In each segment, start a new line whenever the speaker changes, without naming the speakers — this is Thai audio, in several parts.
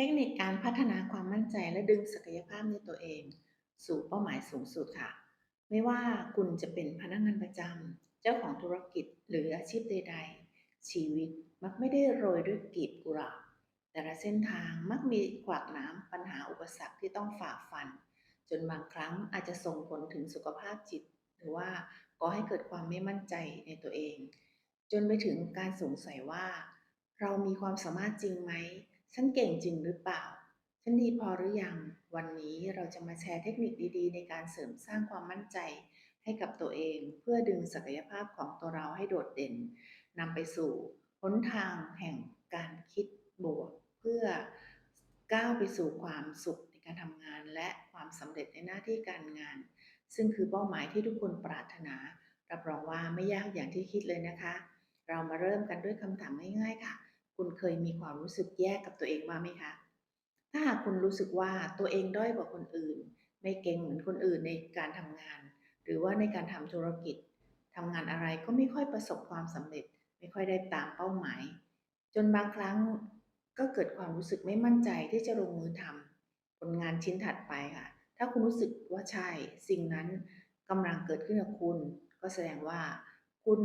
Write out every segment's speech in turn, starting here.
ทคนิคการพัฒนาความมั่นใจและดึงศักยภาพในตัวเอง สู่เป้าหมายสูงสุดค่ะ ไม่ว่าคุณจะเป็นพนักงานประจำเจ้าของธุรกิจหรืออาชีพใด ๆ ชีวิตมักไม่ได้โรยด้วยกลีบกุหลาบแต่ละเส้นทางมักมีขวากหน้ำปัญหาอุปสรรคที่ต้องฝ่าฟัน จนบางครั้งอาจจะส่งผลถึงสุขภาพจิต หรือว่าก่อให้เกิดความไม่มั่นใจในตัวเอง จนไปถึงการสงสัยว่า เรามีความสามารถจริงไหม ฉันเก่งจริงหรือเปล่า ฉันดีพอหรือยัง วันนี้เราจะมาแชร์เทคนิคดีๆ ในการเสริมสร้างความมั่นใจให้กับตัวเอง เพื่อดึงศักยภาพของตัวเราให้โดดเด่นนำไปสู่หนทางแห่งการคิดบวก เพื่อก้าวไปสู่ความสุขในการทำงานและความสำเร็จในหน้าที่การงาน ซึ่งคือเป้าหมายที่ทุกคนปรารถนารับรองว่าไม่ยากอย่างที่คิดเลยนะคะ เรามาเริ่มกันด้วยคำถามง่ายๆค่ะ คุณเคยมีความรู้สึกแย่กับตัวเองบ้าไหมคะ ถ้าหากคุณรู้สึกว่าตัวเองด้อยกว่าคนอื่น ไม่เก่งเหมือนคนอื่นในการทำงาน หรือว่าในการทำธุรกิจทำงานอะไรก็ไม่ค่อยประสบความสำเร็จ ไม่ค่อยได้ตามเป้าหมาย จนบางครั้งก็เกิดความรู้สึกไม่มั่นใจที่จะลงมือทำผลงานชิ้นถัดไปค่ะ ถ้าคุณรู้สึกว่าใช่สิ่งนั้นกำลังเกิดขึ้นกับคุณ ก็แสดงว่าคุณ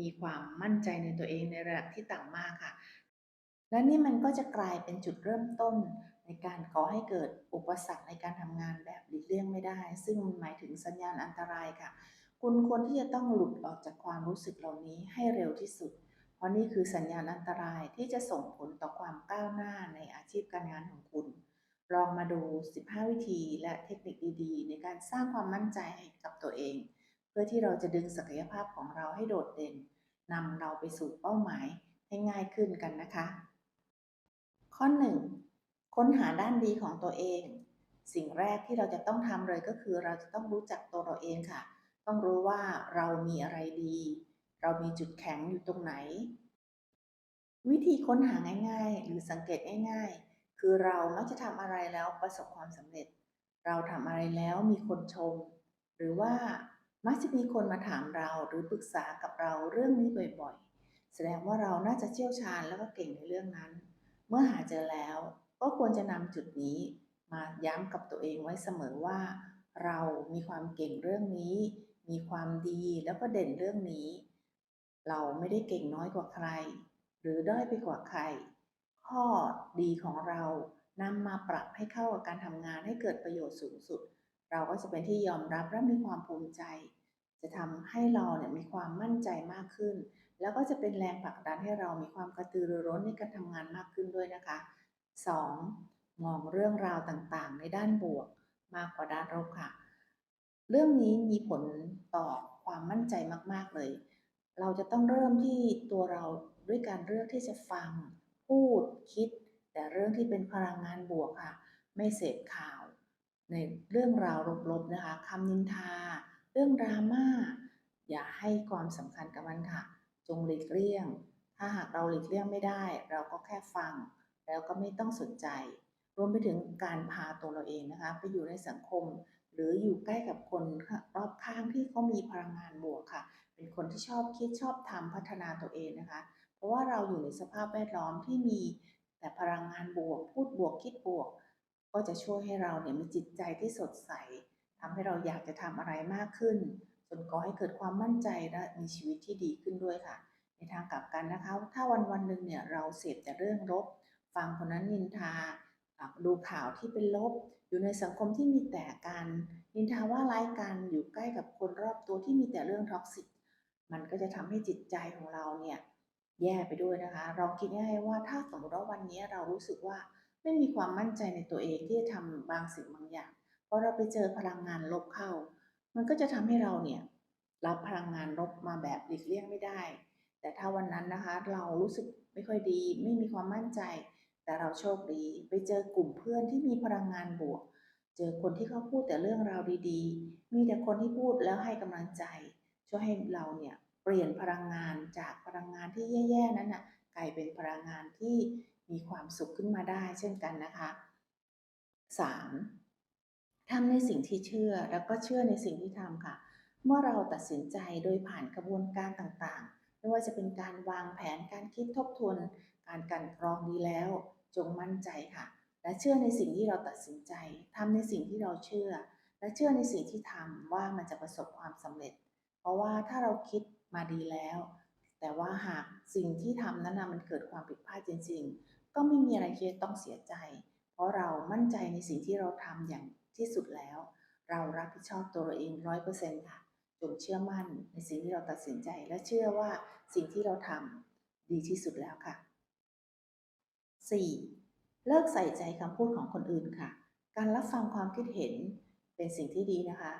มีความมั่นใจในตัวเองในระดับที่ต่ำมากค่ะ และนี่มันก็จะกลายเป็นจุดเริ่มต้นในการก่อให้เกิดอุปสรรคในการทำงานแบบหลีกเลี่ยงไม่ได้ ซึ่งมันหมายถึงสัญญาณอันตรายค่ะ คุณควรที่จะต้องหลุดออกจากความรู้สึกเหล่านี้ให้เร็วที่สุด เพราะนี่คือสัญญาณอันตรายที่จะส่งผลต่อความก้าวหน้าในอาชีพการงานของคุณ ลองมาดู 15 วิธีและเทคนิคดีๆ ในการสร้างความมั่นใจให้กับตัวเอง เพื่อที่เราจะดึงศักยภาพของเราให้โดดเด่นนำเราไปสู่เป้าหมายให้ง่ายขึ้นกันนะคะ ข้อ 1. ค้นหาด้านดีของตัวเอง สิ่งแรกที่เราจะต้องทำเลยก็คือเราจะต้องรู้จักตัวเราเองค่ะ ต้องรู้ว่าเรามีอะไรดี เรามีจุดแข็งอยู่ตรงไหน วิธีค้นหาง่าย ๆ หรือสังเกตง่าย ๆ คือเรามักจะทำอะไรแล้วประสบความสำเร็จ เราทำอะไรแล้วมีคนชม หรือว่ามักจะมีคนมาถามเราหรือปรึกษากับเราเรื่องนี้บ่อยๆ แสดงว่าเราน่าจะเชี่ยวชาญแล้วก็เก่งในเรื่องนั้น มื่อหาเจอแล้ว ก็ควรจะนำจุดนี้มาย้ำกับตัวเองไว้เสมอว่า เรามีความเก่งเรื่องนี้ มีความดีแล้วก็เด่นเรื่องนี้ เราไม่ได้เก่งน้อยกว่าใคร หรือด้อยไปกว่าใคร ข้อดีของเรานำมาปรับให้เข้ากับการทำงานให้เกิดประโยชน์สูงสุด เราก็จะเป็นที่ยอมรับและมีความภูมิใจ จะทำให้เราเนี่ยมีความมั่นใจมากขึ้น แล้วก็จะเป็นแรงผลักดันให้เรามีความกระตือรือร้นในการทำงานมากขึ้นด้วยนะคะ 2. มองเรื่องราวต่างๆ ในด้านบวกมากกว่าด้านลบค่ะ เรื่องนี้มีผลต่อความมั่นใจมากๆเลย เราจะต้องเริ่มที่ตัวเราด้วยการเลือกที่จะฟัง พูด คิด แต่เรื่องที่เป็นพลังงานบวกค่ะ ไม่เสพข่าว ในเรื่องราวลบๆนะคะคำนินทา เรื่องดราม่า อย่าให้ความสำคัญกับมันค่ะ จงหลีกเลี่ยง ถ้าหากเราหลีกเลี่ยงไม่ได้ เราก็แค่ฟัง แล้วก็ไม่ต้องสนใจ รวมไปถึงการพาตัวเราเองนะคะ ไปอยู่ในสังคม หรืออยู่ใกล้กับคนรอบข้างที่เขามีพลังงานบวกค่ะ เป็นคนที่ชอบคิดชอบทำพัฒนาตัวเองนะคะ เพราะว่าเราอยู่ในสภาพแวดล้อมที่มีแต่พลังงานบวก พูดบวกคิดบวก ก็จะช่วยให้เราเนี่ยมีจิตใจที่สดใสทำให้เราอยากจะทำอะไรมากขึ้น จนก่อให้เกิดความมั่นใจและมีชีวิตที่ดีขึ้นด้วยค่ะ ในทางกลับกันนะคะ ถ้าวันวันหนึ่งเนี่ยเราเสพแต่เรื่องลบ ฟังคนนั้นนินทา ดูข่าวที่เป็นลบ อยู่ในสังคมที่มีแต่การนินทาว่าร้ายกันอยู่ใกล้กับคนรอบตัวที่มีแต่เรื่องท็อกซิกมันก็จะทำให้จิตใจของเราเนี่ยแย่ไปด้วยนะคะ เราคิดง่ายๆว่าถ้าสมมติว่าวันนี้เรารู้สึกว่าไม่มีความมั่นใจในตัวเองที่จะทำบางสิ่งบางอย่างพอเราไปเจอพลังงานลบเข้า มันก็จะทำให้เราเนี่ยรับพลังงานลบมาแบบหลีกเลี่ยงไม่ได้ แต่ถ้าวันนั้นนะคะ เรารู้สึกไม่ค่อยดี ไม่มีความมั่นใจ แต่เราโชคดีไปเจอกลุ่มเพื่อนที่มีพลังงานบวก เจอคนที่เขาพูดแต่เรื่องราวดีๆ มีแต่คนที่พูดแล้วให้กำลังใจ ช่วยให้เราเนี่ยเปลี่ยนพลังงานจากพลังงานที่แย่ๆนั้นนะ่ะกลายเป็นพลังงานที่มีความสุขขึ้นมาได้เช่นกันนะคะ 3. ทำในสิ่งที่เชื่อแล้วก็เชื่อในสิ่งที่ทำค่ะ เมื่อเราตัดสินใจโดยผ่านกระบวนการต่างๆ ไม่ว่าจะเป็นการวางแผนการคิดทบทวนการกันกรองดีแล้ว จงมั่นใจค่ะ และเชื่อในสิ่งที่เราตัดสินใจทำในสิ่งที่เราเชื่อ และเชื่อในสิ่งที่ทำว่ามันจะประสบความสำเร็จ เพราะว่าถ้าเราคิดมาดีแล้ว แต่ว่าหากสิ่งที่ทำนั้นนะมันเกิดความผิดพลาดจริง ๆ ก็ไม่มีอะไรที่ต้องเสียใจ เพราะเรามั่นใจในสิ่งที่เราทำอย่าง ที่สุดแล้ว เรารับผิดชอบตัวเราเองร้อยเปอร์เซ็นต์ค่ะจงเชื่อมั่นในสิ่งที่เราตัดสินใจและเชื่อว่าสิ่งที่เราทำดีที่สุดแล้วค่ะ 4. เลิกใส่ใจคำพูดของคนอื่นค่ะ การรับฟังความคิดเห็นเป็นสิ่งที่ดีนะคะ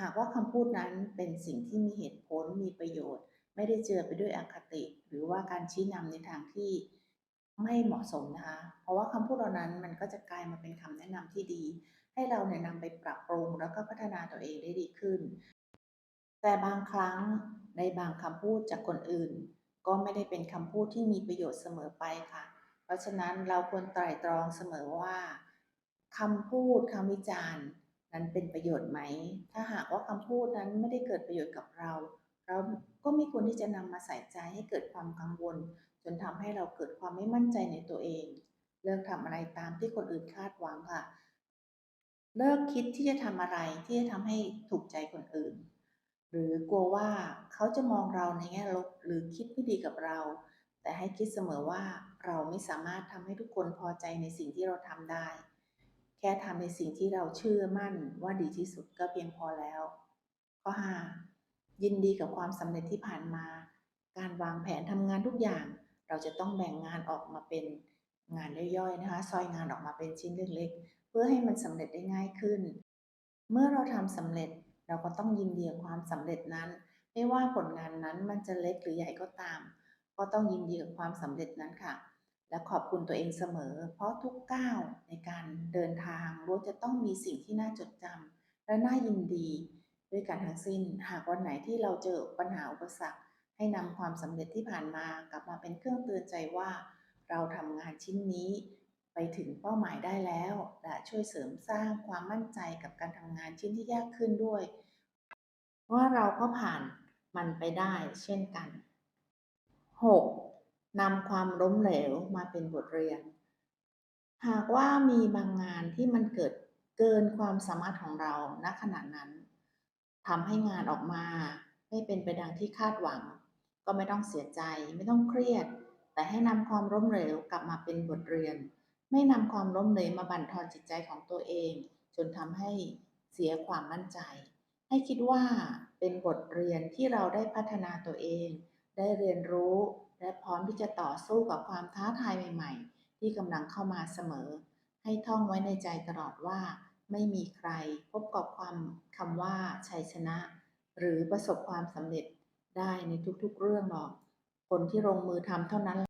หากว่าคำพูดนั้นเป็นสิ่งที่มีเหตุผลมีประโยชน์ ไม่ได้เจอไปด้วยอคติ หรือว่าการชี้นำในทางที่ไม่เหมาะสมนะคะ เพราะว่าคำพูดเหล่านั้นมันก็จะกลายมาเป็นคำแนะนำที่ดี ให้เราเนี่ยนำไปปรับปรุงแล้วก็พัฒนาตัวเองได้ดีขึ้น แต่บางครั้งในบางคำพูดจากคนอื่น ก็ไม่ได้เป็นคำพูดที่มีประโยชน์เสมอไปค่ะ เพราะฉะนั้นเราควรไตร่ตรองเสมอว่าคำพูดคำวิจารณ์นั้นเป็นประโยชน์ไหม ถ้าหากว่าคำพูดนั้นไม่ได้เกิดประโยชน์กับเรา เราก็ไม่ควรที่จะนำมาใส่ใจให้เกิดความกังวล จนทำให้เราเกิดความไม่มั่นใจในตัวเอง เลิกทำอะไรตามที่คนอื่นคาดหวังค่ะ เลิกคิดที่จะทำอะไรที่จะทำให้ถูกใจคนอื่น หรือกลัวว่าเขาจะมองเราในแง่ลบหรือคิดไม่ดีกับเรา แต่ให้คิดเสมอว่าเราไม่สามารถทำให้ทุกคนพอใจในสิ่งที่เราทำได้ แค่ทำในสิ่งที่เราเชื่อมั่นว่าดีที่สุดก็เพียงพอแล้ว ข้อ 5. ยินดีกับความสำเร็จที่ผ่านมา การวางแผนทำงานทุกอย่าง เราจะต้องแบ่งงานออกมาเป็นงานย่อยๆนะคะ ซอยงานออกมาเป็นชิ้นเล็กๆ เพื่อให้มันสำเร็จได้ง่ายขึ้น เมื่อเราทำสำเร็จเราก็ต้องยินดีกับความสำเร็จนั้น ไม่ว่าผลงานนั้นมันจะเล็กหรือใหญ่ก็ตาม ก็ต้องยินดีกับความสำเร็จนั้นค่ะ และขอบคุณตัวเองเสมอ เพราะทุกก้าวในการเดินทางล้วนจะต้องมีสิ่งที่น่าจดจำและน่ายินดี ด้วยกันทั้งสิ้น หากวันไหนที่เราเจอปัญหาอุปสรรค ให้นำความสำเร็จที่ผ่านมากลับมาเป็นเครื่องเตือนใจว่า เราทำงานชิ้นนี้ ไปถึงเป้าหมายได้แล้ว และช่วยเสริมสร้างความมั่นใจกับการทำงานชิ้นที่ยากขึ้นด้วย ว่าเราก็ผ่านมันไปได้เช่นกัน 6. นำความล้มเหลวมาเป็นบทเรียน หากว่ามีบางงานที่มันเกิดเกินความสามารถของเราณขณะนั้นทำให้งานออกมา ไม่เป็นไปดังที่คาดหวัง ก็ไม่ต้องเสียใจ ไม่ต้องเครียด แต่ให้นำความล้มเหลวกลับมาเป็นบทเรียน ไม่นำความล้มเหลวมาบั่นทอนจิตใจของตัวเอง จนทำให้เสียความมั่นใจ ให้คิดว่าเป็นบทเรียนที่เราได้พัฒนาตัวเอง ได้เรียนรู้และพร้อมที่จะต่อสู้กับความท้าทายใหม่ๆ ที่กำลังเข้ามาเสมอ ให้ท่องไว้ในใจตลอดว่า ไม่มีใครพบกับความคำว่าชัยชนะ หรือประสบความสำเร็จได้ในทุกๆเรื่องหรอก คนที่ลงมือทำเท่านั้น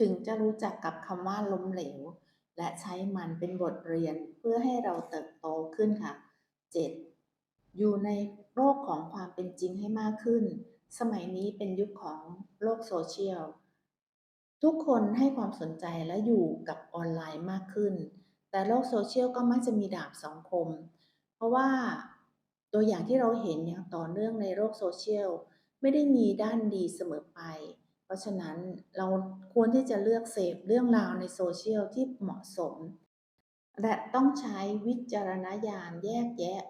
ถึงจะรู้จักกับคำว่าล้มเหลว และใช้มันเป็นบทเรียนเพื่อให้เราเติบโตขึ้นค่ะ 7. อยู่ในโลกของความเป็นจริงให้มากขึ้น สมัยนี้เป็นยุคของโลกโซเชียล ทุกคนให้ความสนใจและอยู่กับออนไลน์มากขึ้น แต่โลกโซเชียลก็มักจะมีดาบสองคม เพราะว่าตัวอย่างที่เราเห็นอย่างต่อเนื่องในโลกโซเชียลไม่ได้มีด้านดีเสมอไป เพราะฉะนั้นเราควรที่จะเลือกเสพเรื่องราวในโซเชียลที่เหมาะสม และต้องใช้วิจารณญาณแยกแยะ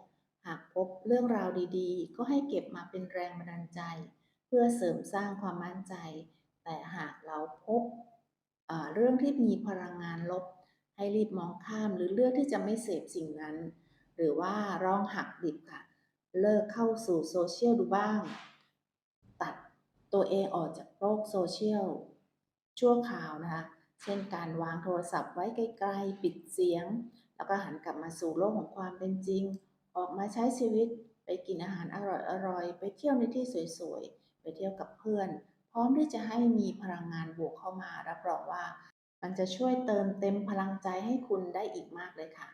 หากพบเรื่องราวดีๆ ก็ให้เก็บมาเป็นแรงบันดาลใจ เพื่อเสริมสร้างความมั่นใจ แต่หากเราพบเรื่องที่มีพลังงานลบ ให้รีบมองข้ามหรือเลือกที่จะไม่เสพสิ่งนั้น หรือว่าร้องหักดิบค่ะ เลิกเข้าสู่โซเชียลดูบ้าง ตัวเองออกจากโลกโซเชียลชั่วคราวนะคะ เช่นการวางโทรศัพท์ไว้ไกลๆ ปิดเสียง แล้วก็หันกลับมาสู่โลกของความเป็นจริง ออกมาใช้ชีวิตไปกินอาหารอร่อยๆ ไปเที่ยวในที่สวยๆ ไปเที่ยวกับเพื่อน พร้อมที่จะให้มีพลังงานบวกเข้ามา รับรองว่า มันจะช่วยเติมเต็มพลังใจให้คุณได้อีกมากเลยค่ะ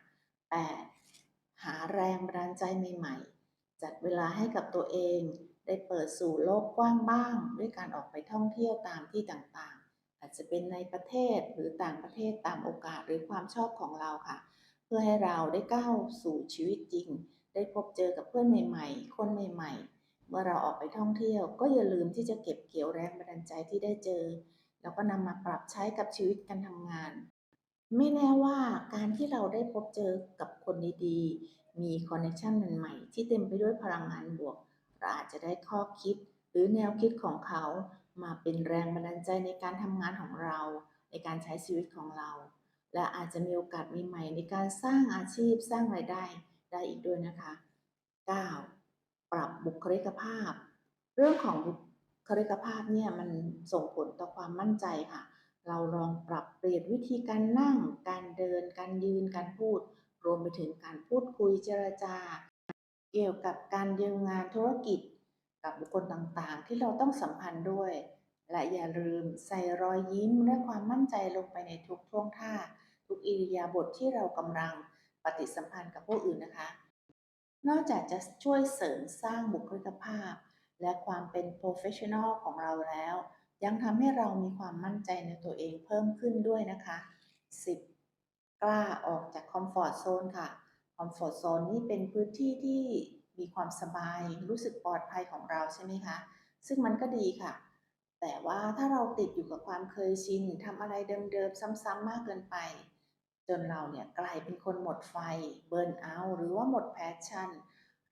8. หาแรงบันดาลใจใหม่ๆ จัดเวลาให้กับตัวเอง ได้เปิดสู่โลกกว้างบ้าง ด้วยการออกไปท่องเที่ยวตามที่ต่างๆ อาจจะเป็นในประเทศหรือต่างประเทศตามโอกาสหรือความชอบของเราค่ะ เพื่อให้เราได้ก้าวสู่ชีวิตจริง ได้พบเจอกับเพื่อนใหม่ๆ คนใหม่ ๆ เมื่อเราออกไปท่องเที่ยว ก็อย่าลืมที่จะเก็บเกี่ยวแรงบันดาลใจที่ได้เจอ แล้วก็นำมาปรับใช้กับชีวิตการทำงาน ไม่แน่ว่าการที่เราได้พบเจอกับคนดีๆ มีคอนเนคชันใหม่ๆที่เต็มไปด้วยพลังงานบวก เราอาจจะได้ข้อคิดหรือแนวคิดของเขามาเป็นแรงบันดาลใจในการทำงานของเรา ในการใช้ชีวิตของเรา และอาจจะมีโอกาสใหม่ในการสร้างอาชีพสร้างรายได้ได้อีกด้วยนะคะ 9. ปรับบุคลิกภาพ เรื่องของบุคลิกภาพเนี่ยมันส่งผลต่อความมั่นใจค่ะ เราลองปรับเปลี่ยนวิธีการนั่ง การเดิน การยืน การพูด รวมไปถึงการพูดคุยเจรจา เกี่ยวกับการดีลงานธุรกิจ กับบุคคลต่างๆ ที่เราต้องสัมพันธ์ด้วย และอย่าลืมใส่รอยยิ้มและความมั่นใจลงไปในทุกท่วงท่า ทุกอิริยาบถทที่เรากำลังปฏิสัมพันธ์กับผู้อื่นนะคะ นอกจากจะช่วยเสริมสร้างบุคลิกภาพ และความเป็น professional ของเราแล้ว ยังทำให้เรามีความมั่นใจในตัวเองเพิ่มขึ้นด้วยนะคะ 10. กล้าออกจากคอมฟอร์ z โซนค่ะ อมฟอร์ z โซนนี่เป็นพื้นที่ที่มีความสบายรู้สึกปลอดภัยของเราใช่ไหมคะ ซึ่งมันก็ดีค่ะ แต่ว่าถ้าเราติดอยู่กับความเคยชินทำอะไรเดิมๆ ซ้ำๆมากเกินไป จนเราเนี่ยกลายเป็นคนหมดไฟเบิร์นเอาหรือว่าหมดแพชชั่น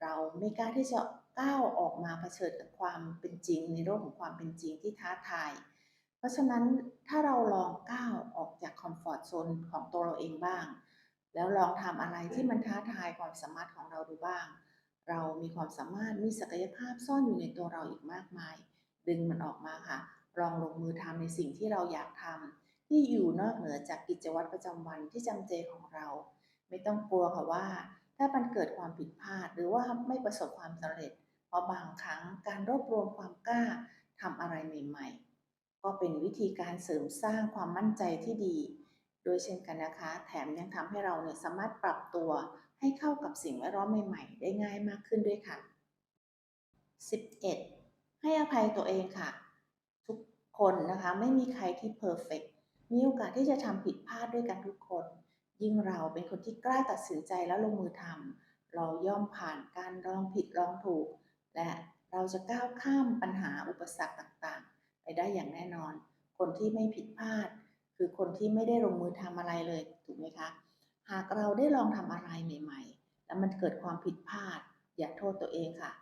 เราไม่กล้าที่จะก้าวออกมาเผชิญกับความเป็นจริง ในโลกของความเป็นจริงที่ท้าทาย เพราะฉะนั้นถ้าเราลองก้าวออกจากคอมฟอร์ทโซนของตัวเราเองบ้าง แล้วลองทำอะไรที่มันท้าทายความสามารถของเราดูบ้าง เรามีความสามารถมีศักยภาพซ่อนอยู่ในตัวเราอีกมากมาย ดึงมันออกมาค่ะ ลองลงมือทำในสิ่งที่เราอยากทำที่อยู่นอกเหนือจากกิจวัตรประจำวันที่จำเจของเรา ไม่ต้องกลัวค่ะว่า ถ้ามันเกิดความผิดพลาด หรือว่าไม่ประสบความสำเร็จ เพราะบางครั้งการรวบรวมความกล้าทำอะไรใหม่ ๆ ก็เป็นวิธีการเสริมสร้างความมั่นใจที่ดี โดยเช่นกันนะคะ แถมยังทำให้เราเนี่ยสามารถปรับตัวให้เข้ากับสิ่งแวดล้อมใหม่ๆ ได้ง่ายมากขึ้นด้วยค่ะ 11. ให้อภัยตัวเองค่ะ ทุกคนนะคะไม่มีใครที่เพอร์เฟกมีโอกาสที่จะทำผิดพลาดด้วยกันทุกคน ยิ่งเราเป็นคนที่กล้าตัดสินใจแล้วลงมือทำเราย่อมผ่านการลองผิดลองถูก และเราจะก้าวข้ามปัญหาอุปสรรคต่างๆ ไปได้อย่างแน่นอน คนที่ไม่ผิดพลาด คือคนที่ไม่ได้ลงมือทำอะไรเลยถูกไหมคะ หากเราได้ลองทำอะไรใหม่ ๆ แล้วมันเกิดความผิดพลาด อย่าโทษตัวเองค่ะ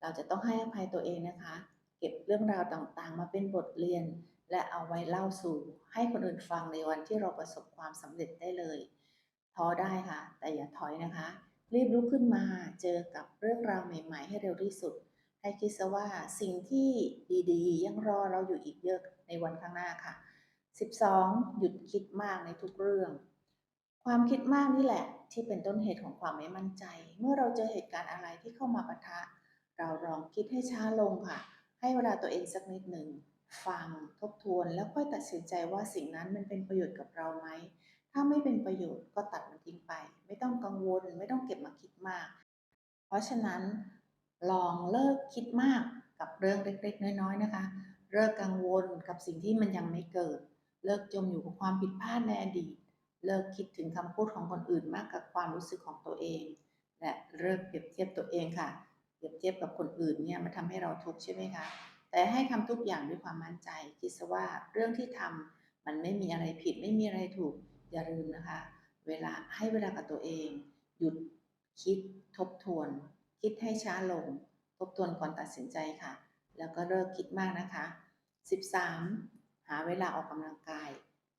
เราจะต้องให้อภัยตัวเองนะคะ เก็บเรื่องราวต่างๆ มาเป็นบทเรียน และเอาไว้เล่าสู่ ให้คนอื่นฟังในวันที่เราประสบความสำเร็จได้เลยท้อได้ค่ะ แต่อย่าถอยนะคะ รีบลุกขึ้นมาเจอกับเรื่องราวใหม่ ๆ ให้เร็วที่สุด ให้คิดซะว่าสิ่งที่ดีๆ ยังรอเราอยู่อีกเยอะในวันข้างหน้าค่ะ 12. หยุดคิดมากในทุกเรื่อง ความคิดมากนี่แหละ ที่เป็นต้นเหตุของความไม่มั่นใจ เมื่อเราเจอเหตุการณ์อะไรที่เข้ามาปะทะ เราลองคิดให้ช้าลงค่ะ ให้เวลาตัวเองสักนิดหนึ่ง ฟัง ทบทวน แล้วค่อยตัดสินใจว่าสิ่งนั้นมันเป็นประโยชน์กับเราไหม ถ้าไม่เป็นประโยชน์ก็ตัดมันทิ้งไป ไม่ต้องกังวล ไม่ต้องเก็บมาคิดมาก เพราะฉะนั้นลองเลิกคิดมากกับเรื่องเล็กๆ น้อยๆ นะคะ เลิกกังวลกับสิ่งที่มันยังไม่เกิด เลิกจมอยู่กับความผิดพลาดในอดีต เลิกคิดถึงคำพูดของคนอื่นมากกับความรู้สึกของตัวเอง และเลิกเปรียบเทียบตัวเองค่ะ เปรียบเทียบกับคนอื่นเนี่ยมันทำให้เราทุกข์ใช่ไหมคะ แต่ให้ทำทุกอย่างด้วยความมั่นใจ คิดซะว่าเรื่องที่ทำมันไม่มีอะไรผิดไม่มีอะไรถูก อย่าลืมนะคะ เวลาให้เวลากับตัวเอง หยุดคิดทบทวน คิดให้ช้าลง ทบทวนก่อนตัดสินใจค่ะ แล้วก็เลิกคิดมากนะคะ 13. หาเวลาออกกำลังกาย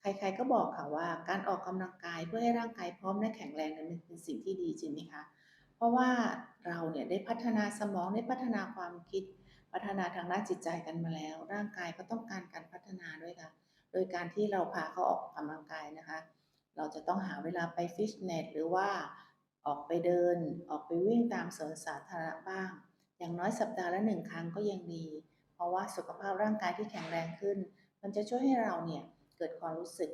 ใครๆก็บอกค่ะว่าการออกกำลังกายเพื่อให้ร่างกายพร้อมและแข็งแรงนั้นเป็นสิ่งที่ดีจริงไหมคะเพราะว่าเราเนี่ยได้พัฒนาสมองได้พัฒนาความคิด พัฒนาทางด้านจิตใจกันมาแล้ว ร่างกายก็ต้องการการพัฒนาด้วยค่ะ โดยการที่เราพาเขาออกกำลังกายนะคะ เราจะต้องหาเวลาไปฟิตเนสหรือว่าออกไปเดิน ออกไปวิ่งตามสวนสาธารณะบ้าง อย่างน้อยสัปดาห์ละหนึ่งครั้งก็ยังดี เพราะว่าสุขภาพร่างกายที่แข็งแรงขึ้น มันจะช่วยให้เราเนี่ยเกิดความรู้สึก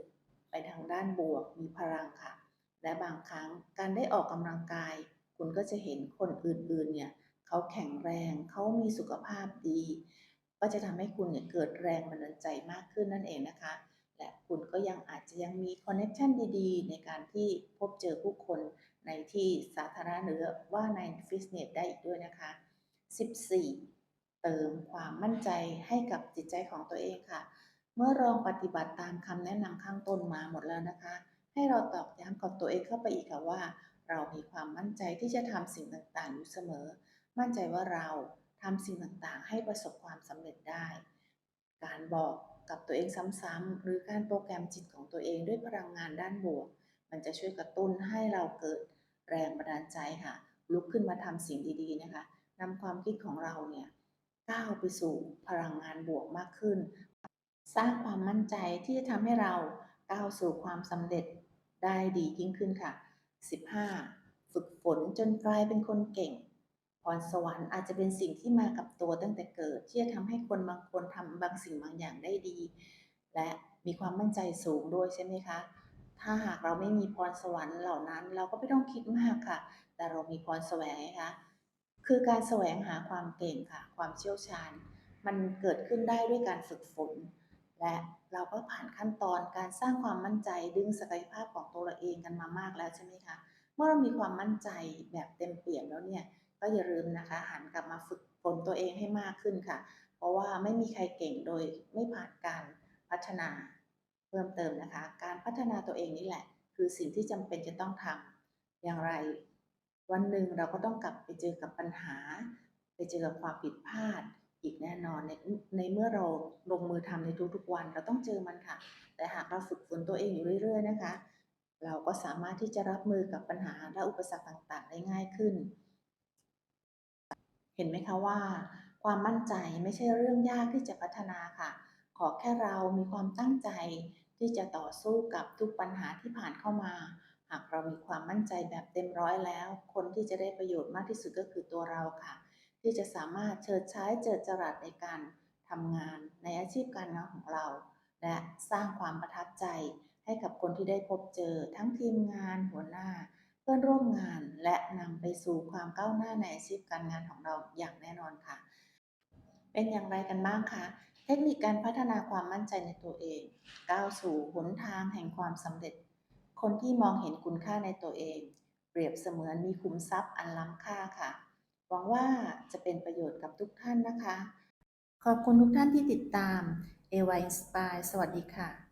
ไปทางด้านบวก มีพลังค่ะ และบางครั้งการได้ออกกำลังกาย คุณก็จะเห็นคนอื่นๆเนี่ยเขาแข็งแรงเขามีสุขภาพดี ก็จะทำให้คุณเนี่ยเกิดแรงบันดาลใจมากขึ้นนั่นเองนะคะ และคุณก็ยังอาจจะยังมีคอนเนคชันดีๆ ในการที่พบเจอผู้คนในที่สาธารณะหรือว่าในฟิตเนสได้อีกด้วยนะคะ 14. เติมความมั่นใจให้กับจิตใจของตัวเองค่ะ เมื่อลองปฏิบัติตามคำแนะนำข้างต้นมาหมดแล้วนะคะ ให้เราตอกย้ำกับตัวเองเข้าไปอีกค่ะว่า เรามีความมั่นใจที่จะทำสิ่งต่างๆอยู่เสมอ มั่นใจว่าเราทำสิ่งต่างๆ ให้ประสบความสำเร็จได้ การบอกกับตัวเองซ้ำๆหรือการโปรแกรมจิตของตัวเองด้วยพลังงานด้านบวก มันจะช่วยกระตุ้นให้เราเกิดแรงบันดาลใจค่ะ ลุกขึ้นมาทำสิ่งดีๆนะคะนำความคิดของเราเนี่ยก้าวไปสู่พลังงานบวกมากขึ้น สร้างความมั่นใจที่จะทำให้เราก้าวสู่ความสำเร็จได้ดียิ่งขึ้นค่ะ 15. ฝึกฝนจนกลายเป็นคนเก่ง พรสวรรค์อาจจะเป็นสิ่งที่มากับตัวตั้งแต่เกิด ที่จะทำให้คนบางคนทำบางสิ่งบางอย่างได้ดี และมีความมั่นใจสูงด้วยใช่ไหมคะ ถ้าหากเราไม่มีพรสวรรค์เหล่านั้น เราก็ไม่ต้องคิดมากค่ะ แต่เรามีพรแสวงไงคะคือการแสวงหาความเก่งค่ะ ความเชี่ยวชาญ มันเกิดขึ้นได้ด้วยการฝึกฝน และเราก็ผ่านขั้นตอนการสร้างความมั่นใจดึงศักยภาพของตัวเราเองกันมามากแล้วใช่ไหมคะ เมื่อเรามีความมั่นใจแบบเต็มเปี่ยมแล้วเนี่ยก็อย่าลืมนะคะหันกลับมาฝึกฝนตัวเองให้มากขึ้นค่ะ เพราะว่าไม่มีใครเก่งโดยไม่ผ่านการพัฒนาเพิ่มเติมนะคะ การพัฒนาตัวเองนี่แหละ คือสิ่งที่จำเป็นจะต้องทำอย่างไร วันหนึ่งเราก็ต้องกลับไปเจอกับปัญหา ไปเจอกับความผิดพลาด อีกแน่นอนในในเมื่อเราลงมือทำในทุกๆวัน เราต้องเจอมันค่ะ แต่หากเราฝึกฝนตัวเองอยู่เรื่อย ๆ นะคะ เราก็สามารถที่จะรับมือกับปัญหาและอุปสรรคต่างๆ ได้ง่ายขึ้น เห็นไหมคะว่า ความมั่นใจไม่ใช่เรื่องยากที่จะพัฒนาค่ะ ขอแค่เรามีความตั้งใจที่จะต่อสู้กับทุกปัญหาที่ผ่านเข้ามา หากเรามีความมั่นใจแบบเต็มร้อยแล้ว คนที่จะได้ประโยชน์มากที่สุดก็คือตัวเราค่ะ ที่จะสามารถเชิดใช้เจิดจรัสในการทำงานในอาชีพการงานของเรา และสร้างความประทับใจให้กับคนที่ได้พบเจอทั้งทีมงานหัวหน้า เพื่อนร่วมงานและนำไปสู่ความก้าวหน้าในอาชีพการงานของเราอย่างแน่นอนค่ะ เป็นอย่างไรกันบ้างคะเทคนิคการพัฒนาความมั่นใจในตัวเอง ก้าวสู่หนทางแห่งความสำเร็จ คนที่มองเห็นคุณค่าในตัวเอง เปรียบเสมือนมีขุมทรัพย์อันล้ำค่าค่ะ หวังว่าจะเป็นประโยชน์กับทุกท่านนะคะ ขอบคุณทุกท่านที่ติดตาม AY Inspire สวัสดีค่ะ